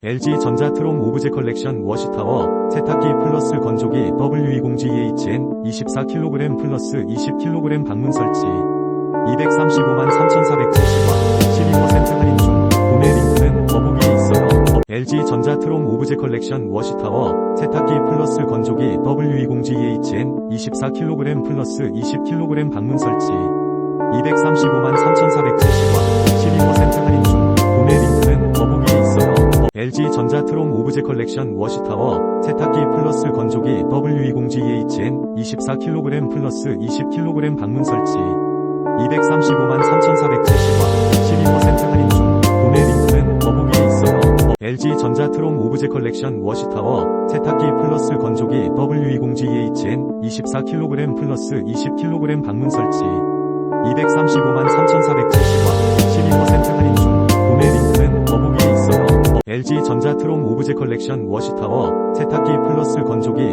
LG 전자 트롬 오브제 컬렉션 워시타워 세탁기 플러스 건조기 W20GHN 24kg 플러스 20kg 방문 설치. 235만 3,470원 12% 할인 중. 구매 링크는 더보기에 있어요. LG 전자 트롬 오브제 컬렉션 워시타워 세탁기 플러스 건조기 W20GHN 24kg 플러스 20kg 방문 설치. 235만 3,470원 LG 전자 트롬 오브제 컬렉션 워시타워 세탁기 플러스 건조기 W20GHN 24kg 플러스 20kg 방문 설치. 235만 3,470원 12% 할인 중. 구매 링크는 더보기에 있어요. LG 전자 트롬 오브제 컬렉션 워시타워 세탁기 플러스 건조기 W20GHN 24kg 플러스 20kg 방문 설치. 235만 3,470원 LG 전자 트롬 오브제 컬렉션 워시타워 세탁기 플러스 건조기